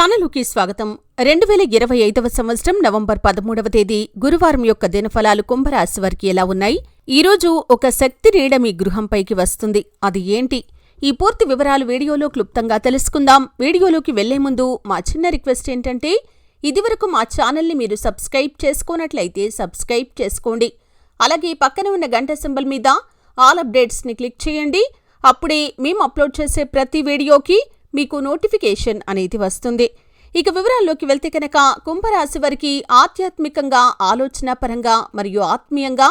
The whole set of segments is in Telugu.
ఛానలుకి స్వాగతం. రెండు వేల ఇరవై ఐదవ సంవత్సరం నవంబర్ పదమూడవ తేదీ గురువారం యొక్క దినఫలాలు కుంభరాశి వారికి ఎలా ఉన్నాయి? ఈరోజు ఒక శక్తి నీడ మీ గృహంపైకి వస్తుంది. అది ఏంటి? ఈ పూర్తి వివరాలు వీడియోలో క్లుప్తంగా తెలుసుకుందాం. వీడియోలోకి వెళ్ళే ముందు మా చిన్న రిక్వెస్ట్ ఏంటంటే ఇదివరకు మా ఛానల్ని మీరు సబ్స్క్రైబ్ చేసుకోనట్లయితే సబ్స్క్రైబ్ చేసుకోండి. అలాగే పక్కన ఉన్న గంట సింబల్ మీద ఆల్ అప్డేట్స్ని క్లిక్ చేయండి. అప్పుడే మేము అప్లోడ్ చేసే ప్రతి వీడియోకి మీకు నోటిఫికేషన్ అనేది వస్తుంది. ఇక వివరాల్లోకి వెళ్తే కనుక కుంభరాశి వారికి ఆధ్యాత్మికంగా ఆలోచన పరంగా మరియు ఆత్మీయంగా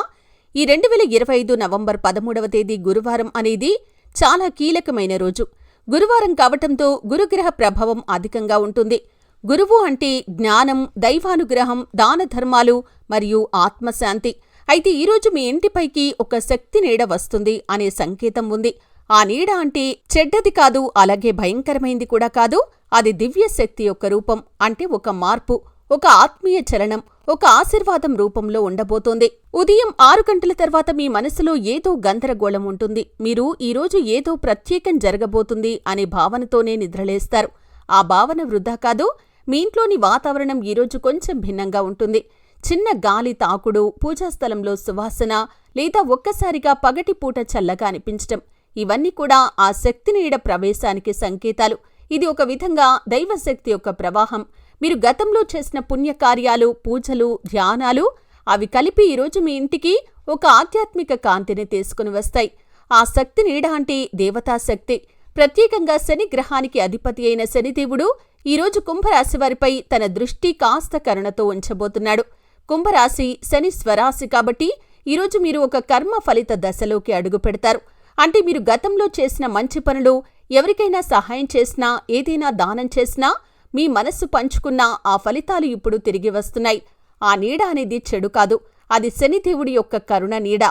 ఈ రెండు వేల ఇరవై ఐదు నవంబర్ పదమూడవ తేదీ గురువారం అనేది చాలా కీలకమైన రోజు. గురువారం కావటంతో గురుగ్రహ ప్రభావం అధికంగా ఉంటుంది. గురువు అంటే జ్ఞానం దైవానుగ్రహం దాన ధర్మాలు మరియు ఆత్మశాంతి. అయితే ఈరోజు మీ ఇంటిపైకి ఒక శక్తి నీడ వస్తుంది అనే సంకేతం ఉంది. ఆ నీడ అంటే చెడ్డది కాదు అలాగే భయంకరమైంది కూడా కాదు. అది దివ్య శక్తి యొక్క రూపం అంటే ఒక మార్పు ఒక ఆత్మీయ చలనం ఒక ఆశీర్వాదం రూపంలో ఉండబోతోంది. ఉదయం ఆరు గంటల తర్వాత మీ మనసులో ఏదో గందరగోళం ఉంటుంది. మీరు ఈరోజు ఏదో ప్రత్యేకం జరగబోతుంది అనే భావనతోనే నిద్రలేస్తారు. ఆ భావన వృధా కాదు మీ ఇంట్లోని వాతావరణం ఈరోజు కొంచెం భిన్నంగా ఉంటుంది. చిన్న గాలి తాకుడు పూజాస్థలంలో సువాసన లేదా ఒక్కసారిగా పగటిపూట చల్లగా అనిపించటం ఇవన్నీ కూడా ఆ శక్తి నీడ ప్రవేశానికి సంకేతాలు. ఇది ఒక విధంగా దైవశక్తి యొక్క ప్రవాహం. మీరు గతంలో చేసిన పుణ్యకార్యాలు పూజలు ధ్యానాలు అవి కలిపి ఈరోజు మీ ఇంటికి ఒక ఆధ్యాత్మిక కాంతిని తీసుకుని వస్తాయి. ఆ శక్తి నీడ అంటే దేవతాశక్తి ప్రత్యేకంగా శని గ్రహానికి అధిపతి అయిన శనిదేవుడు ఈరోజు కుంభరాశి వారిపై తన దృష్టి కాస్త కరుణతో ఉంచబోతున్నాడు. కుంభరాశి శని స్వరాశి కాబట్టి ఈరోజు మీరు ఒక కర్మ ఫలిత దశలోకి అడుగు పెడతారు. అంటే మీరు గతంలో చేసిన మంచి పనులు ఎవరికైనా సహాయం చేసినా ఏదైనా దానం చేసినా మీ మనస్సు పంచుకున్న ఆ ఫలితాలు ఇప్పుడు తిరిగి వస్తున్నాయి. ఆ నీడ అనేది చెడు కాదు. అది శనిదేవుడి యొక్క కరుణ నీడ.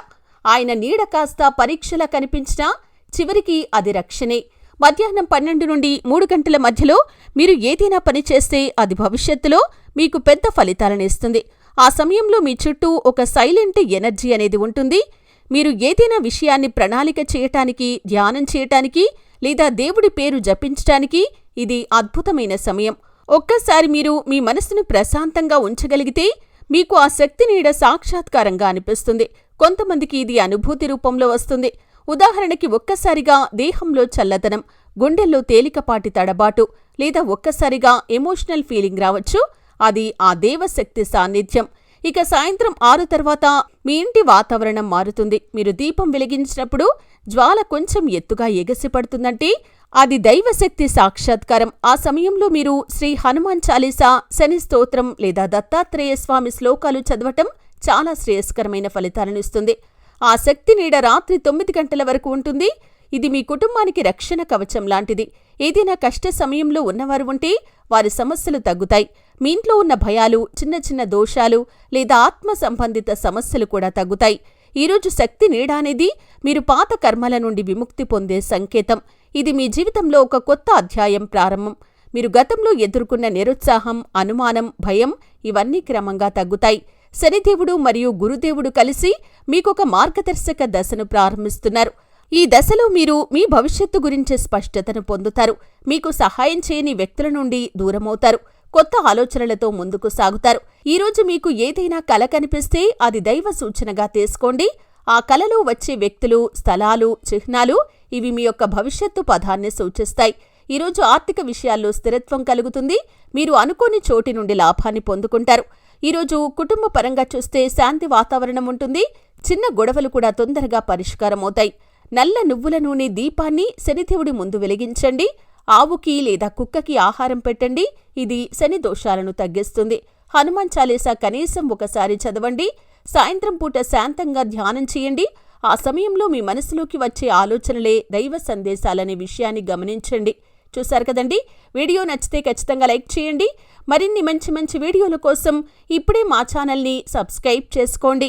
ఆయన నీడ కాస్త పరీక్షలా కనిపించినా చివరికి అది రక్షణే. మధ్యాహ్నం పన్నెండు నుండి మూడు గంటల మధ్యలో మీరు ఏదైనా పని చేస్తే అది భవిష్యత్తులో మీకు పెద్ద ఫలితాలనిస్తుంది. ఆ సమయంలో మీ చుట్టూ ఒక సైలెంట్ ఎనర్జీ అనేది ఉంటుంది. మీరు ఏదైనా విషయాన్ని ప్రణాళిక చేయటానికి ధ్యానం చేయటానికి లేదా దేవుడి పేరు జపించటానికి ఇది అద్భుతమైన సమయం. ఒక్కసారి మీరు మీ మనసును ప్రశాంతంగా ఉంచగలిగితే మీకు ఆ శక్తి నీడ సాక్షాత్కారంగా అనిపిస్తుంది. కొంతమందికి ఇది అనుభూతి రూపంలో వస్తుంది. ఉదాహరణకి ఒక్కసారిగా దేహంలో చల్లదనం గుండెల్లో తేలికపాటి తడబాటు లేదా ఒక్కసారిగా ఎమోషనల్ ఫీలింగ్ రావచ్చు. అది ఆ దేవశక్తి సాన్నిధ్యం. ఇక సాయంత్రం ఆరు తర్వాత మీ ఇంటి వాతావరణం మారుతుంది. మీరు దీపం వెలిగించినప్పుడు జ్వాల కొంచెం ఎత్తుగా ఎగసిపడుతుందంటే అది దైవశక్తి సాక్షాత్కారం. ఆ సమయంలో మీరు శ్రీ హనుమాన్ చాలీసా శని స్తోత్రం లేదా దత్తాత్రేయ స్వామి శ్లోకాలు చదవటం చాలా శ్రేయస్కరమైన ఫలితాలను ఇస్తుంది. ఆ శక్తి నీడ రాత్రి తొమ్మిది గంటల వరకు ఉంటుంది. ఇది మీ కుటుంబానికి రక్షణ కవచం లాంటిది. ఏదైనా కష్ట సమయంలో ఉన్నవారు ఉంటే వారి సమస్యలు తగ్గుతాయి. మీ ఇంట్లో ఉన్న భయాలు చిన్న చిన్న దోషాలు లేదా ఆత్మ సంబంధిత సమస్యలు కూడా తగ్గుతాయి. ఈరోజు శక్తి నీడ అనేది మీరు పాత కర్మల నుండి విముక్తి పొందే సంకేతం. ఇది మీ జీవితంలో ఒక కొత్త అధ్యాయం ప్రారంభం. మీరు గతంలో ఎదుర్కొన్న నిరుత్సాహం అనుమానం భయం ఇవన్నీ క్రమంగా తగ్గుతాయి. శనిదేవుడు మరియు గురుదేవుడు కలిసి మీకొక మార్గదర్శక దశను ప్రారంభిస్తున్నారు. ఈ దశలో మీరు మీ భవిష్యత్తు గురించే స్పష్టతను పొందుతారు. మీకు సహాయం చేయని వ్యక్తుల నుండి దూరమవుతారు. కొత్త ఆలోచనలతో ముందుకు సాగుతారు. ఈరోజు మీకు ఏదైనా కల కనిపిస్తే అది దైవ సూచనగా తీసుకోండి. ఆ కలలో వచ్చే వ్యక్తులు స్థలాలు చిహ్నాలు ఇవి మీ యొక్క భవిష్యత్తు పదాన్ని సూచిస్తాయి. ఈరోజు ఆర్థిక విషయాల్లో స్థిరత్వం కలుగుతుంది. మీరు అనుకోని చోటి నుండి లాభాన్ని పొందుకుంటారు. ఈరోజు కుటుంబ పరంగా చూస్తే శాంతి వాతావరణం ఉంటుంది. చిన్న గొడవలు కూడా తొందరగా పరిష్కారమవుతాయి. నల్ల నువ్వుల నూనె దీపాన్ని శనిదేవుడి ముందు వెలిగించండి. ఆవుకి లేదా కుక్కకి ఆహారం పెట్టండి. ఇది శని దోషాలను తగ్గిస్తుంది. హనుమాన్ చాలీసా కనీసం ఒకసారి చదవండి. సాయంత్రం పూట శాంతంగా ధ్యానం చేయండి. ఆ సమయంలో మీ మనసులోకి వచ్చే ఆలోచనలే దైవ సందేశాలనే విషయాన్ని గమనించండి. చూశారు కదండి? వీడియో నచ్చితే ఖచ్చితంగా లైక్ చేయండి. మరిన్ని మంచి మంచి వీడియోల కోసం ఇప్పుడే మా ఛానల్ని సబ్స్క్రైబ్ చేసుకోండి.